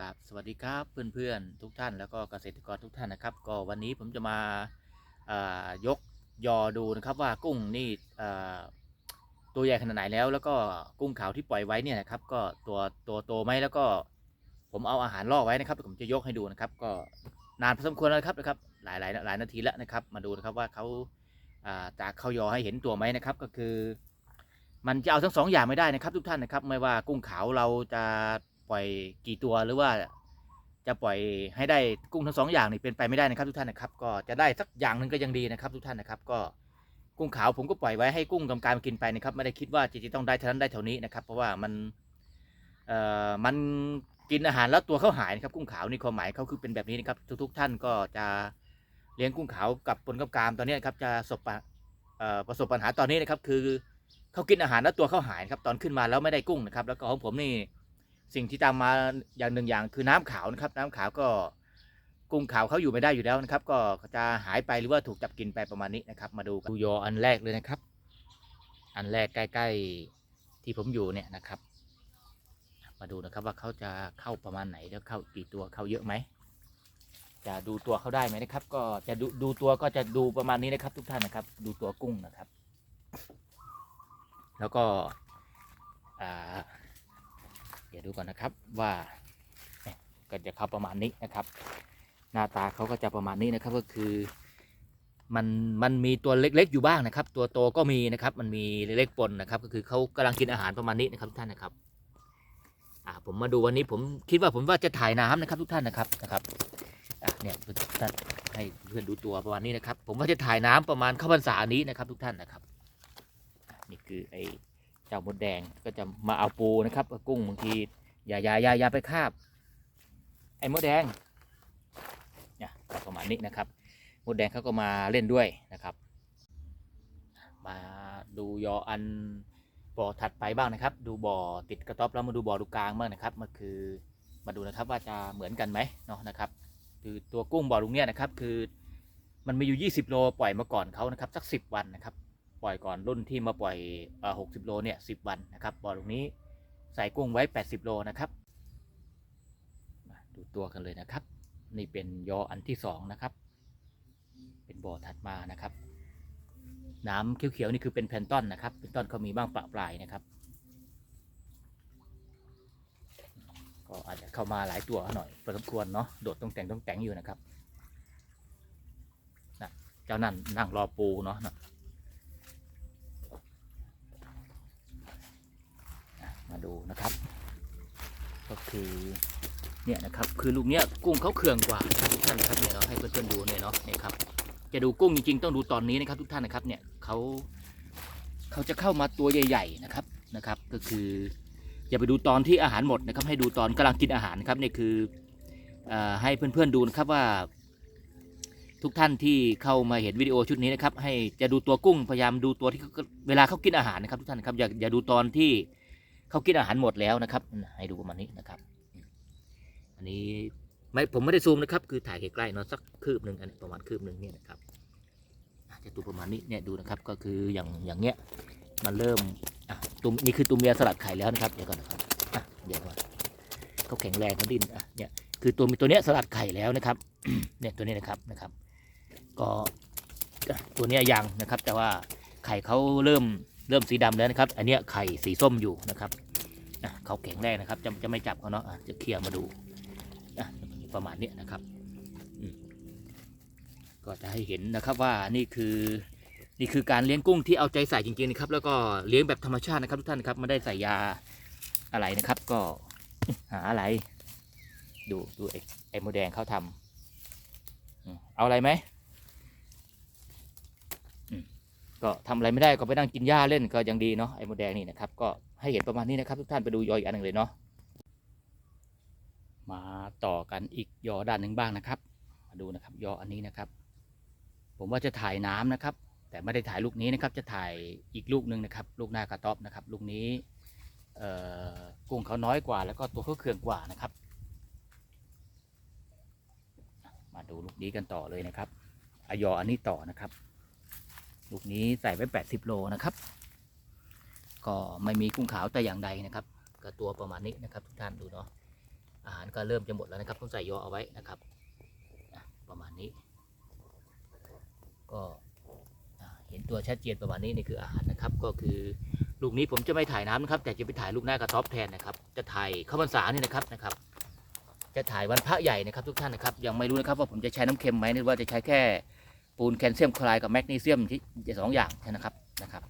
ครับสวัสดีครับเพื่อนๆทุกท่านแล้วก็เกษตรกรทุกท่านนะครับ ก็วันนี้ผมจะมาายกยอดูนะครับว่ากุ้งนี่ตัวใหญ่ขนาดไหนแล้ว แล้วก็กุ้งขาวที่ปล่อยไว้เนี่ยนะครับ ก็ตัวตัวโตไหมแล้วก็ผมเอาอาหารล่อไว้นะครับผมจะยกให้ดูนะครับ ก็นานพอสมควรแล้วครับนะครับ หลายหลายหลายนาทีแล้วนะครับ มาดูนะครับว่าเขาจากเขายอให้เห็นตัวไหมนะครับ ก็คือ มันจะเอาทั้งสองอย่างไม่ได้นะครับ ทุกท่านนะครับ ไม่ว่ากุ้งขาวเราจะ ปล่อยกี่ตัวหรือว่าจะปล่อยให้ได้กุ้งทั้งสองอย่างนี่เป็นไปไม่ได้นะครับทุกท่านนะครับ ก็จะได้สักอย่างหนึ่งก็ยังดีนะครับ ทุกท่านนะครับ ก็กุ้งขาวผมก็ปล่อยไว้ให้กุ้งกำการกินไปนะครับไม่ได้คิดว่าจะต้องได้เท่านั้นได้เท่านี้นะครับเพราะว่ามันเอ่อมันกินอาหารแล้วตัวเขาหายนะครับกุ้งขาวนี่ความหมายเขาคือเป็นแบบนี้นะครับทุกๆ ท่านก็จะเลี้ยงกุ้งขาวกับปนกับกามตอนนี้นครับจะประสบปะเอ่อประสบปัญหาตอนนี้นะครับคือเขากินอาหารแล้วตัวเขาหายนะครับตอนขึ้นมาแล้วไม่ได้กุ้งนะครับ แล้วก็ของผมนี่ สิ่งที่ตามมาอย่างหนึ่งอย่างคือน้ำขาวนะครับ น้ำขาวก็กุ้งขาวเขาอยู่ไม่ได้อยู่แล้วนะครับ ก็จะหายไปหรือว่าถูกจับกินไปประมาณนี้นะครับ มาดูดูยออันแรกเลยนะครับ อันแรกใกล้ๆที่ผมอยู่เนี่ยนะครับ มาดูนะครับว่าเขาจะเข้าประมาณไหนแล้วเข้ากี่ตัวเข้าเยอะไหมจะดูตัวเขาได้ไหมนะครับ ก็จะดูดูตัวก็จะดูประมาณนี้นะครับ ทุกท่านนะครับ ดูตัวกุ้งนะครับ แล้วก็อ่า เดี๋ยวดูก่อนนะครับว่าเนี่ยก็จะเข้าประมาณนี้นะครับ หน้าตาเขาก็จะประมาณนี้นะครับก็คือมันมันมีตัวเล็กๆอยู่บ้างนะครับ ตัวโตก็มีนะครับมันมีเล็กๆปนนะครับ ก็คือเขากำลังกินอาหารประมาณนี้นะครับทุกท่านนะครับอ่าผมมาดูวันนี้ผมคิดว่าผมว่าจะถ่ายน้ำนะครับทุกท่านนะครับนะครับอะเนี่ยท่านให้เพื่อนดูตัวประมาณนี้นะครับ ผมว่าจะถ่ายน้ำประมาณเข้าพรรษานี้นะครับ ทุกท่านนะครับนี่คือไอ จ้ามดแดงก็จะมาเอาปูนะครับกุ้งบางทีอย่าอย่าอย่าอย่าไปคาบ ไอ้มดแดงเนี่ยประมาณนี้นะครับมดแดงเขาก็มาเล่นด้วยนะครับ มาดูยออันบ่อถัดไปบ้างนะครับ ดูบ่อติดกระต๊อบแล้วมาดูบ่อดูกลางบ้างนะครับมันคือมาดูนะครับว่าจะเหมือนกันไหมเนาะนะครับคือตัวกุ้งบ่อลุงเนี่ยนะครับคือมันมีอยู่ 20 โลปล่อยมาก่อนเขานะครับสัก 10 วันนะครับ ปล่อยก่อนรุ่นที่มาปล่อยเอ่อ60โลเนี่ย10วันนะครับบ่อลุงนี้ใส่กุ้งไว้80โลนะครับมาดูตัวกันเลยนะครับ นี่เป็นยออันที่สองนะครับ เป็นบ่อถัดมานะครับ น้ำเขียวๆนี่คือเป็นแพนต้นนะครับแพนต้นเขามีบ้างปะปลายนะครับก็อาจจะเข้ามาหลายตัวหน่อยพอสมควรเนาะโดดต้องแต่งต้องแต่งอยู่นะครับนะเจ้านั่นนั่งรอปูเนาะนะอะมา ดูนะครับ ก็คือเนี่ยนะครับคือลูกเนี้ยกุ้งเขาเขื่องกว่าทุกท่านนะครับเนี่ยเราให้เพื่อนๆดูเนี่ยเนาะเนี่ยครับจะดูกุ้งจริงๆต้องดูตอนนี้นะครับ ทุกท่านนะครับเนี่ยเขาเขาจะเข้ามาตัวใหญ่ๆนะครับนะครับ ก็คืออย่าไปดูตอนที่อาหารหมดนะครับ ให้ดูตอนกำลังกินอาหารครับเนี่ยคืออให้เพื่อนๆดูนะครับว่า ทุกท่านที่เข้ามาเห็นวิดีโอชุดนี้นะครับ ให้จะดูตัวกุ้งพยายามดูตัวที่เวลาเขากินอาหารนะครับทุกท่านครับอย่าอย่าดูตอนที่ เขากินอาหารหมดแล้วนะครับ ให้ดูประมาณนี้นะครับ อันนี้ไม่ผมไม่ได้ซูมนะครับ คือถ่ายใกล้ๆเนาะสักคืบหนึ่งอันนี้ประมาณคืบหนึ่งเนี่ยนะครับจะตัวประมาณนี้เนี่ยดูนะครับก็คืออย่างอย่างเงี้ยมันเริ่มอะตัวนี่คือตัวเมียสลัดไข่แล้วนะครับเดี๋ยวก่อนนะครับอะเดี๋ยวก่อนเขาแข็งแรงเขาดิ้นอะเนี่ยคือตัวมีตัวเนี้ยสลัดไข่แล้วนะครับเนี่ยตัวนี้นะครับนะครับ ก็ตัวเนี้ยยังนะครับ แต่ว่าไข่เขาเริ่ม เริ่มสีดำแล้วนะครับ อันนี้ไข่สีส้มอยู่นะครับเขาแข็งแรงนะครับ จะจะไม่จับเขาเนาะจะเคลียร์มาดูประมาณนี้นะครับก็จะให้เห็นนะครับว่านี่คือนี่คือการเลี้ยงกุ้งที่เอาใจใส่จริงๆนะครับ แล้วก็เลี้ยงแบบธรรมชาตินะครับทุกท่านครับไม่ได้ใส่ยาอะไรนะครับ ก็หาอะไร ดูดูไอ้ไอ้โมแดงเขาทำเอาอะไรไหมอืม ก็ทำอะไรไม่ได้ก็ไปนั่งกินหญ้าเล่นก็ยังดีเนาะไอ้โมแดงนี่นะครับ ก็ให้เห็นประมาณนี้นะครับ ทุกท่านไปดูยออีกอันหนึ่งเลยเนาะมาต่อกันอีกยอด้านหนึ่งบ้างนะครับ มาดูนะครับ ยออันนี้นะครับ ผมว่าจะถ่ายน้ำนะครับ แต่ไม่ได้ถ่ายลูกนี้นะครับ จะถ่ายอีกลูกหนึ่งนะครับ ลูกหน้ากระต๊อบนะครับ ลูกนี้เอ่อกุ้งเขาน้อยกว่า แล้วก็ตัวเขาเคืองกว่านะครับ มาดูลูกนี้กันต่อเลยนะครับอยออันนี้ต่อนะครับ ลูกนี้ใส่ไว้ 80 โลนะครับ ก็ไม่มีกุ้งขาวแต่อย่างใดนะครับก็ตัวประมาณนี้นะครับ ทุกท่านดูเนาะอาหารก็เริ่มจะหมดแล้วนะครับต้องใส่ยอเอาไว้นะครับประมาณนี้ ก็เห็นตัวชัดเจนประมาณนี้นี่คืออาหารนะครับ ก็คือลูกนี้ผมจะไม่ถ่ายน้ำนะครับ แต่จะไปถ่ายลูกหน้ากระต๊อบแทนนะครับ จะถ่ายข้าวพรรษานี่นะครับนะครับ จะถ่ายวันพระใหญ่นะครับ ทุกท่านนะครับ ยังไม่รู้นะครับว่าผมจะใช้น้ำเค็มไหมหรือว่าจะใช้แค่ ปูนแคลเซียมคลอไรด์กับแมกนีเซียมที่สองอย่างนะครับนะครับ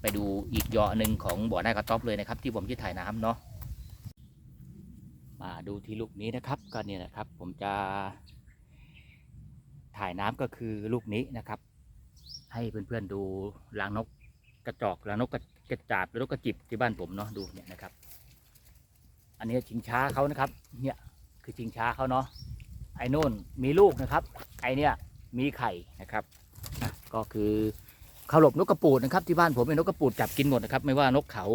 ไปดูอีกยอหนึ่งของบ่อหน้ากระต๊อบเลยนะครับ ที่ผมจะถ่ายน้ำเนาะมาดูที่ลูกนี้นะครับก็เนี่ยนะครับ ผมจะถ่ายน้ำก็คือลูกนี้นะครับ ให้เพื่อนๆดูรังนกกระจอกรังนกกระกระจาบรือนกกระจิบที่บ้านผมเนาะดูเนี่ยนะครับ อันนี้ชิงช้าเขานะครับ เนี่ยคือชิงช้าเขาเนาะไอ้นู่นมีลูกนะครับ ไอเนี่ย มีไข่นะครับก็คือเขาหลบนกกระปูดนะครับที่บ้านผมเป็นนกกระปูดจับกินหมดนะครับ ไม่ว่านกเขา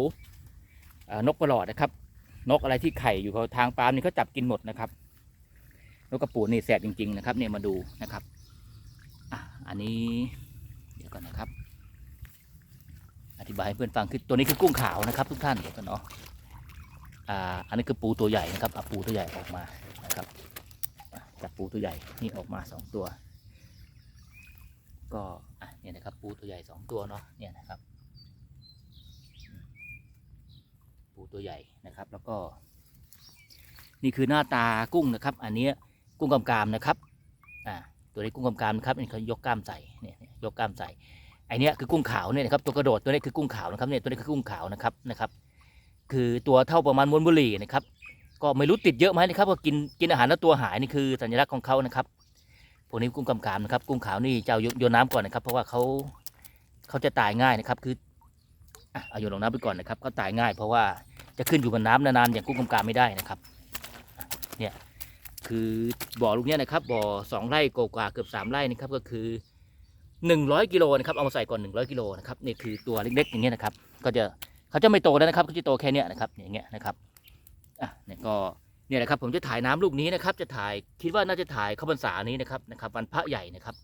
อ่อนกประหลอดนะครับ นกอะไรที่ไข่อยู่ทางปาล์มนี่เขาจับกินหมดนะครับ นกกระปูดนี่แสบจริง ๆ นะครับเนี่ยมาดูนะครับอะอันนี้เดี๋ยวก่อนนะครับ อธิบายให้เพื่อนฟังคือตัวนี้คือกุ้งขาวนะครับ ทุกท่านเดี๋ยวกันเนาะอ่าอันนี้คือปูตัวใหญ่นะครับเอาปูตัวใหญ่ออกมานะครับจับปูตัวใหญ่นี่ออกมาสองตัว ก็อะเนี่ยนะครับปูตัวใหญ่สองตัวเนาะเนี่ยนะครับ ปูตัวใหญ่นะครับ แล้วก็ นี่คือหน้าตากุ้งนะครับ อันนี้กุ้งกำกามนะครับอ่าตัวนี้กุ้งกำกามนะครับนี่เขายกกล้ามใส่เนี่ยเนี่ยยกกล้ามใส่ไอเนี้ยคือกุ้งขาวเนี่ยนะครับตัวกระโดดตัวนี้คือกุ้งขาวนะครับเนี่ยตัวนี้คือกุ้งขาวนะครับนะครับ คือตัวเท่าประมาณมวนบุหรี่นะครับ ก็ไม่รู้ติดเยอะไหมนะครับก็กินกินอาหารแล้วตัวหายนี่คือสัญลักษณ์ของเขานะครับ พวกนี้กุ้งกำกามนะครับ กุ้งขาวนี่จะเอาโยยนน้ำก่อนนะครับ เพราะว่าเขาเขาจะตายง่ายนะครับ คืออะเอาโยนลงน้ำไปก่อนนะครับก็ตายง่าย เพราะว่าจะขึ้นอยู่บนน้ำนานๆอย่างกุ้งกำกามไม่ได้นะครับ เนี่ยคือบ่อลูกเนี้ยนะครับบ่อสองไร่กว่าเกือบสามไร่นะครับก็คือหนึ่งร้อยกิโลนะครับเอามาใส่ก่อนหนึ่งร้อยกิโลนะครับนี่คือตัวเล็กๆอย่างเงี้ยนะครับ ก็จะเขาจะไม่โตแล้วนะครับเขาจะโตแค่เนี้ยนะครับอย่างเงี้ยนะครับอะเนี่ยก็ เนี่ยแหละครับผมจะถ่ายน้ำลูกนี้นะครับ จะถ่ายคิดว่าน่าจะถ่ายข้าพรรษานี้นะครับนะครับวันพระใหญ่นะครับ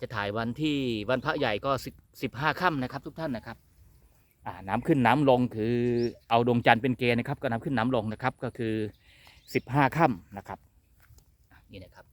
จะถ่ายวันที่วันพระใหญ่ก็สิบสิบห้าค่ำนะครับ ทุกท่านนะครับอ่าน้ำขึ้นน้ำลงคือเอาดวงจันทร์เป็นเกณฑ์นะครับ ก็น้ำขึ้นน้ำลงนะครับ ก็คือสิบห้าค่ำนะครับนี่นะครับ